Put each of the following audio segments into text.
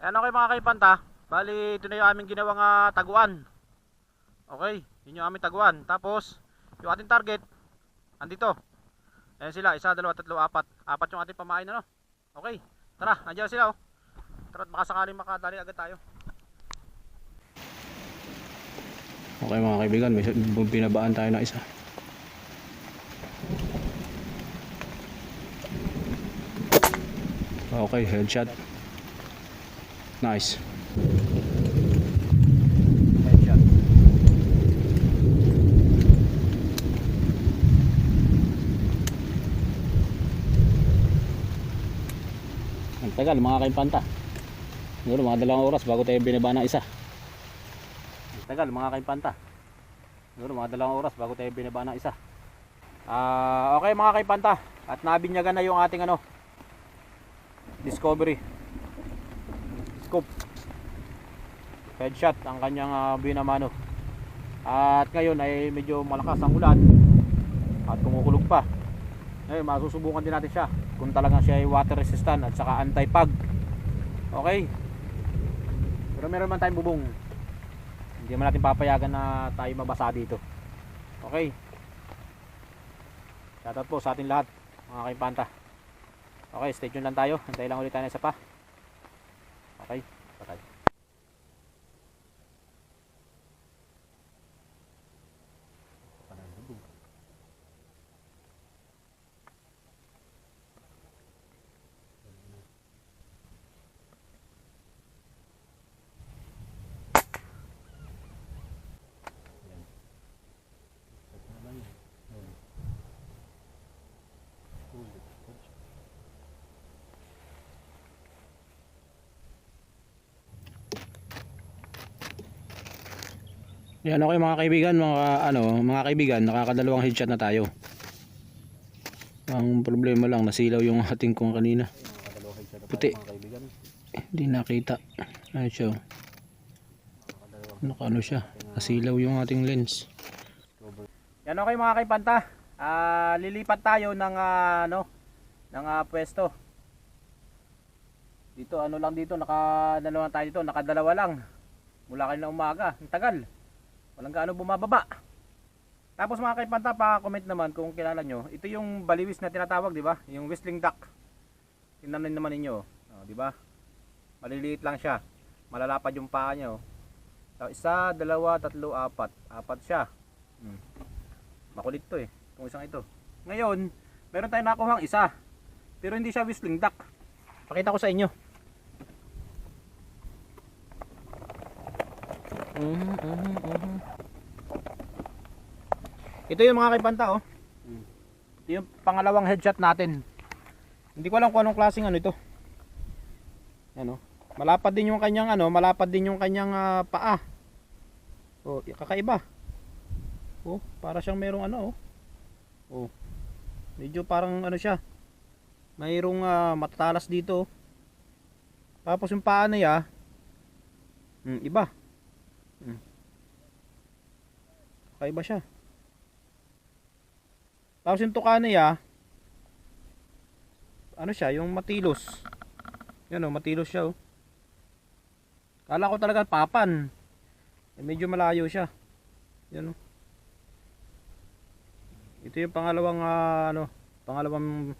Ayan okay mga kaipanta. Bali, ito na yung aming ginawang ah, taguan. Okay, yun yung aming taguan. Tapos, yung ating target, andito. Ayan sila, isa, dalawa, tatlo, apat. Apat yung ating pamain ano. Okay, tara, andyan sila oh. Tara, baka sakaling makadali agad tayo. Okay mga kaibigan, may binabaan tayo na isa. Okay, headshot. Nice. Ang tagal mga kaimpanta. Siguro mga dalawang oras bago tayo binaba ng isa. Ang tagal mga kaipanta. Siguro mga dalawang oras bago tayo binaba ng isa. Ah, okay mga kaipanta. At nabinyagan na yung ating ano Discovery. Scoop. Headshot ang kanyang uh, binamano. At ngayon ay medyo malakas ang ulan. At kumukulog pa. Ngayon masusubukan din natin siya kung talagang siya ay water resistant at saka anti-pag. Okay. Pero meron man tayong bubong. Hindi man natin papayagan na tayo mabasa dito. Okay. Shoutout po sa ating lahat, mga kaimpanta. Okay, stay tuned lang tayo. Antay lang ulit tayo isa pa. Okay, patay. Yan okay mga kaibigan, mga ano, mga kaibigan, nakakadalawang headshot na tayo. Ang problema lang, nasilaw yung ating kung kanina. Puti. Hindi nakita. Ano siya? oh. Nakaano siya? Nasilaw yung ating lens. Yan okay mga kaipanta. Ah, lilipat tayo ng ah, ano ng ah, pwesto. Dito ano lang dito, nakadalawa tayo dito, nakadalawa lang. Mula kanina umaga, ang tagal. Walang gaano bumababa. Tapos mga kaipanta, pa-comment naman kung kilala nyo. Ito yung baliwis na tinatawag, di ba? Yung whistling duck. Tingnan din naman ninyo, oh, di ba? Maliliit lang siya. Malalapad yung paa niya, oh. So, isa, dalawa, tatlo, apat. Apat siya. Hmm. Makulit to eh. Itong isang ito. Ngayon, meron tayong nakuhang isa. Pero hindi siya whistling duck. Pakita ko sa inyo. Mhm, mhm, mhm. Ito yung mga kaipanta oh. Ito yung pangalawang headshot natin. Hindi ko alam kung anong klaseng ano ito. Ano? Malapad din yung kanyang ano, malapad din yung kanyang ah, paa. Oh, kakaiba. Oh, para siyang merong ano oh. Oh. Medyo parang ano siya. Mayroong ah, matatalas dito. oh. Tapos yung paa niya, hmm, iba. Hmm. Kakaiba siya. Tapos yung tuka niya, ano siya, yung matilos. Yan oh, matilos siya oh. Kala ko talaga papan. Eh, medyo malayo siya. Yan oh. Ito yung pangalawang ah, ano, pangalawang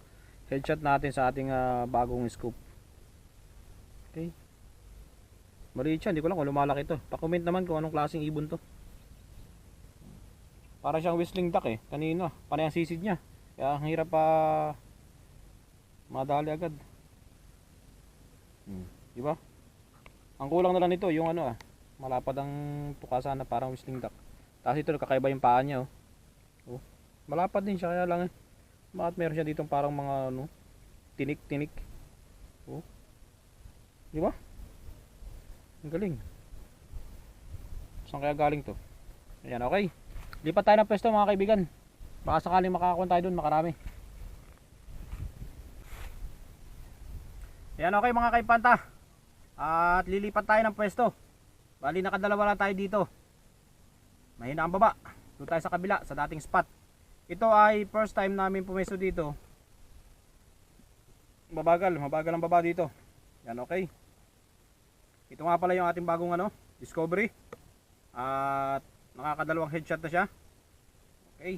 headshot natin sa ating ah, bagong scope. Okay. Maliit siya, hindi ko lang kung lumalaki to. Pa-comment naman kung anong klaseng ibon to. Para siyang whistling duck eh. Kanina, panay ang sisid niya. Kaya ang hirap pa madali agad. Hmm. Di ba? Ang kulang na lang nito, yung ano ah, malapad ang tukasan na parang whistling duck. Tapos ito kakaiba yung paa niya oh. oh. Malapad din siya kaya lang eh. Bakit meron siya dito parang mga ano, tinik-tinik. Oh. Di ba? Ang galing. Saan kaya galing to? Ayan, okay. Lipat tayo ng pwesto mga kaibigan. Baka sakaling makakakuha tayo dun, makarami. Ayan, okay mga kaipanta. At lilipat tayo ng pwesto. Bali, nakadalawa lang tayo dito. Mahina ang baba. Doon tayo sa kabila, sa dating spot. Ito ay first time namin pumesto dito. Mabagal, mabagal ang baba dito. Yan, okay. Ito nga pala yung ating bagong ano, Discovery. At nakakadalawang headshot na siya. Okay.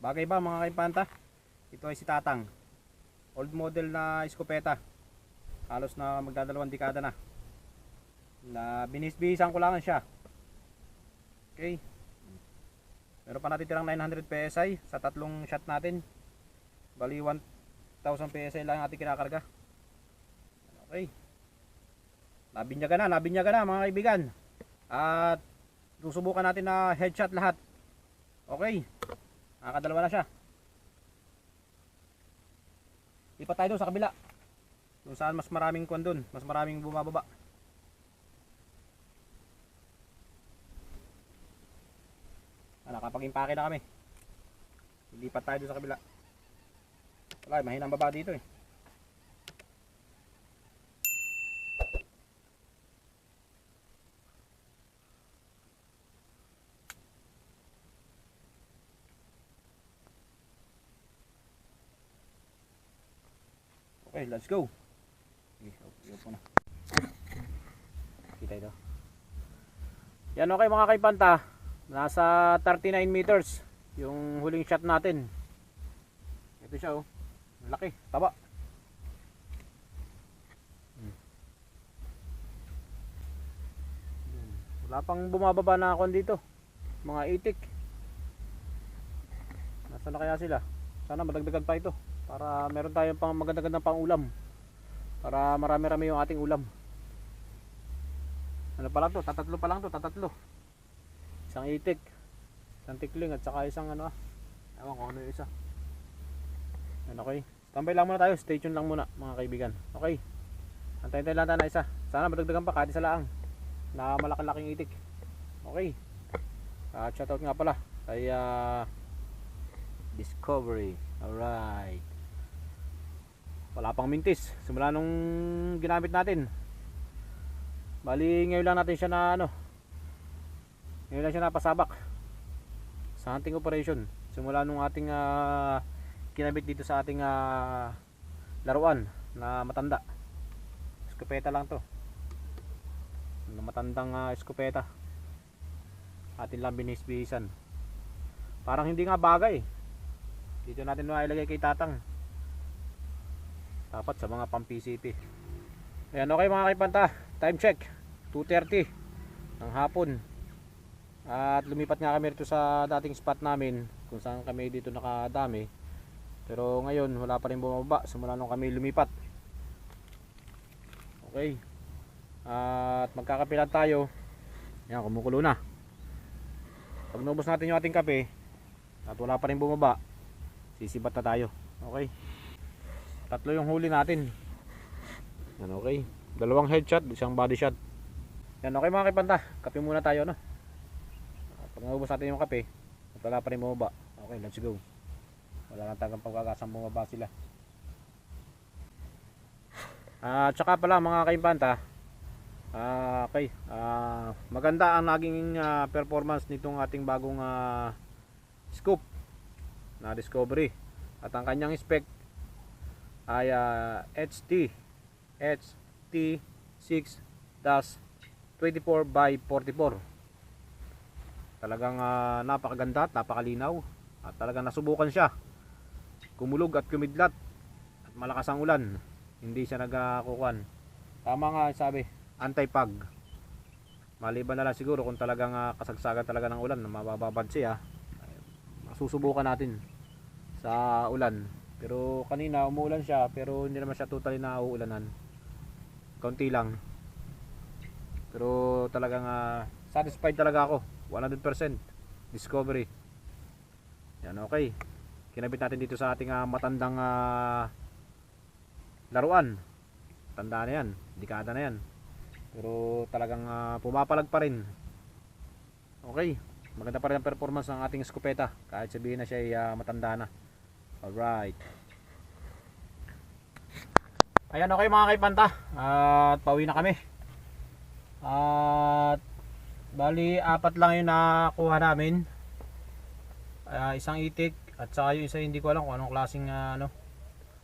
Bagay ba mga kaipanta? Ito ay si Tatang. Old model na iskopeta. Halos na magdadalawang dekada na. Na binisbihisan ko lang siya. Okay. Meron pa natin tirang 900 PSI sa tatlong shot natin. Bali 1000 PSI lang ang ating kinakarga. Okay. Nabinyaga na, nabinyaga na mga kaibigan. At susubukan natin na headshot lahat. Okay. Nakakadalawa na siya. Lipat tayo doon sa kabila. Kung saan mas maraming kwan doon. Mas maraming bumababa. Ah, nakapag-impake na kami. Lipat tayo doon sa kabila. Wala, mahina ang baba dito eh. Let's go. Okay, okay po na. Kita ito. Yan okay mga kaipanta. Nasa 39 meters yung huling shot natin. Ito siya oh. Laki, taba. Hmm. Wala pang bumababa na ako dito. Mga itik. Nasaan na kaya sila? Sana madagdagan pa ito para meron tayong pang maganda-gandang pang ulam para marami-rami yung ating ulam. Ano pa lang to? Tatatlo pa lang to tatatlo. Isang itik isang tikling at saka isang ano ah. Ewan ko ano yung isa. Yan okay? Tambay lang muna tayo. Stay tuned lang muna mga kaibigan. Okay? Antayin tayo lang tayo na isa. Sana madagdagan pa kahit isa laang na malaki-laking itik. Okay? At shoutout nga pala kay ah, Discovery. Alright wala pang mintis. Simula nung ginamit natin. Bali ngayon lang natin siya na ano. Ngayon lang siya napasabak sa hunting operation. Simula nung ating ah, kinabit dito sa ating ah, laruan na matanda. Eskopeta lang to. Na matandang ah, eskopeta atin lang binisbihisan parang hindi nga bagay. Dito natin mailagay kay tatang dapat sa mga pang PCP ayan okay mga kaipanta. Time check. 2.30 ng hapon. At lumipat nga kami rito sa dating spot namin kung saan kami dito nakadami. Pero ngayon wala pa rin bumaba. Simula nung kami lumipat. Okay. At magkakapilan tayo. Ayan kumukulo na. Pag natin yung ating kape at wala pa rin bumaba sisibat na tayo. Okay Tatlo yung huli natin. Yan okay. Dalawang headshot, isang body shot. Yan okay mga kipanta. Kape muna tayo no. Pag naubos natin yung kape, at wala pa rin bumaba. Okay, let's go. Wala nang tagang pagkakasang bumaba sila. At saka pala mga kaimpanta, ah okay, ah maganda ang naging ah, performance nitong ating bagong ah, scoop na discovery. At ang kanyang spec ay ah, HT HT 6-24 by 44 talagang ah, napakaganda at napakalinaw. At talagang nasubukan siya. Kumulog at kumidlat. At malakas ang ulan. Hindi siya nagkukuhan tama nga sabi anti-pag maliban na lang siguro kung talagang ah, kasagsagan talaga ng ulan mabababad siya ay, masusubukan natin sa ulan pero kanina umuulan siya pero hindi naman siya totally na uuulanan. Kaunti lang. Pero talagang ah, satisfied talaga ako. 100% discovery. Yan okay. Kinabit natin dito sa ating ah, matandang ah, laruan. Tanda na yan. Dekada na yan. Pero talagang ah, pumapalag pa rin. Okay. Maganda pa rin ang performance ng ating eskopeta. Kahit sabihin na siya ay ah, matanda na. Alright. Ayan okay mga kaipanta. At pauwi na kami. At bali apat lang yung nakuha namin. Ah, isang itik at saka yung isa hindi ko alam kung anong klaseng ah, ano.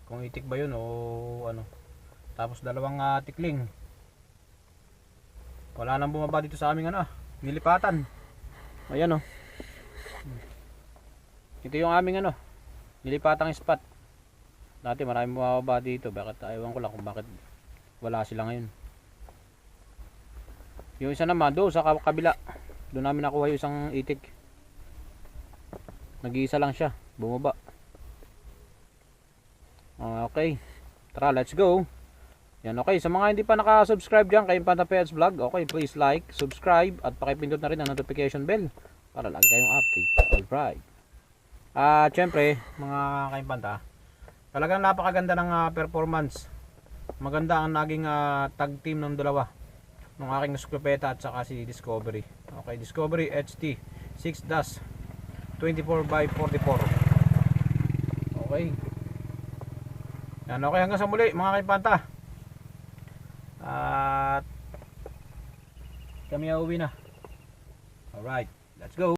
Kung itik ba yun o ano. Tapos dalawang ah, tikling. Wala nang bumaba dito sa aming ano, nilipatan. Ayan oh. Ito yung aming ano, nilipatang spot. Dati maraming bumababa dito. Bakit ayaw ko lang kung bakit wala sila ngayon. Yung isa naman doon sa ka- kabila. Doon namin nakuha yung isang itik. Nag-iisa lang siya. Bumaba. Okay. Tara, let's go. Yan, okay. Sa mga hindi pa naka-subscribe dyan kay Panta Pets Vlog, okay, please like, subscribe, at pakipindot na rin ang notification bell para lagi kayong update. Alright. At syempre, mga kaimpanta, talagang napakaganda ng ah, performance. Maganda ang naging ah, tag team ng dalawa. Ng aking Scopeta at saka si Discovery. Okay, Discovery HT 6 dash 24 by 44. Okay. Yan, okay hanggang sa muli mga kaipanta. At kami uuwi na. Alright, let's go.